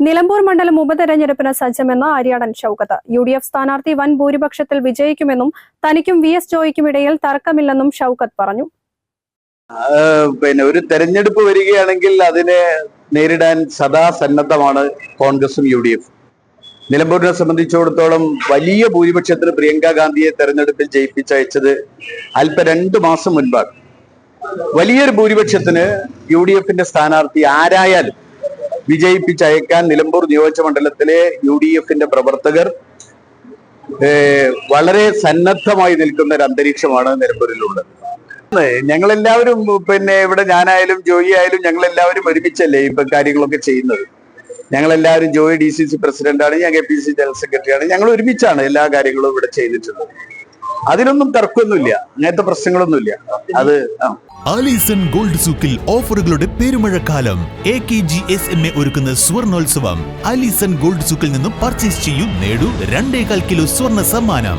നിലമ്പൂർ മണ്ഡലം ഉപതെരഞ്ഞെടുപ്പിന് സജ്ജമെന്ന് Aryadan Shoukath. U D F സ്ഥാനാർത്ഥി വൻ ഭൂരിപക്ഷത്തിൽ വിജയിക്കുമെന്നും തനിക്കും വി എസ് ജോയിക്കും ഇടയിൽ തർക്കമില്ലെന്നും ഷൌക്കത്ത് പറഞ്ഞു. പിന്നെ ഒരു തെരഞ്ഞെടുപ്പ് വരികയാണെങ്കിൽ അതിനെ നേരിടാൻ സദാ സന്നദ്ധമാണ് കോൺഗ്രസും യു ഡി എഫ് നിലമ്പൂരിനെ സംബന്ധിച്ചിടത്തോളം വലിയ ഭൂരിപക്ഷത്തിന് പ്രിയങ്ക ഗാന്ധിയെ തെരഞ്ഞെടുപ്പിൽ ജയിപ്പിച്ചയച്ചത് അല്പ രണ്ട് മാസം മുൻപാണ്. വലിയൊരു ഭൂരിപക്ഷത്തിന് യു ഡി എഫിന്റെ സ്ഥാനാർത്ഥി ആരായാലും വിജയിപ്പിച്ചയക്കാൻ നിലമ്പൂർ നിയോജക മണ്ഡലത്തിലെ യു ഡി എഫിന്റെ പ്രവർത്തകർ വളരെ സന്നദ്ധമായി നിൽക്കുന്ന ഒരു അന്തരീക്ഷമാണ് നിലമ്പൂരിലുള്ളത്. ഞങ്ങളെല്ലാവരും പിന്നെ ഇവിടെ ഞാനായാലും ജോയി ആയാലും ഞങ്ങൾ എല്ലാവരും ഒരുമിച്ചല്ലേ ഇപ്പൊ കാര്യങ്ങളൊക്കെ ചെയ്യുന്നത്. ഞങ്ങൾ എല്ലാവരും ജോയി ഡി സി സി പ്രസിഡന്റാണ് ഞാൻ കെ പി സി ജനറൽ സെക്രട്ടറിയാണ് ഞങ്ങൾ ഒരുമിച്ചാണ് എല്ലാ കാര്യങ്ങളും ഇവിടെ ചെയ്തിട്ടുള്ളത്. അതിനൊന്നും തർക്കമൊന്നുമില്ല. അങ്ങനത്തെ പ്രശ്നങ്ങളൊന്നുമില്ല. അത് ആലീസൺ ഗോൾഡ് സൂക്കിൽ ഓഫറുകളുടെ പെരുമഴക്കാലം. A K G S M A ഒരുക്കുന്ന സ്വർണോത്സവം. ആലീസൺ ഗോൾഡ് സൂക്കിൽ നിന്നും പർച്ചേസ് ചെയ്യൂ നേടൂ രണ്ടേകാൽ കിലോ സ്വർണ സമ്മാനം.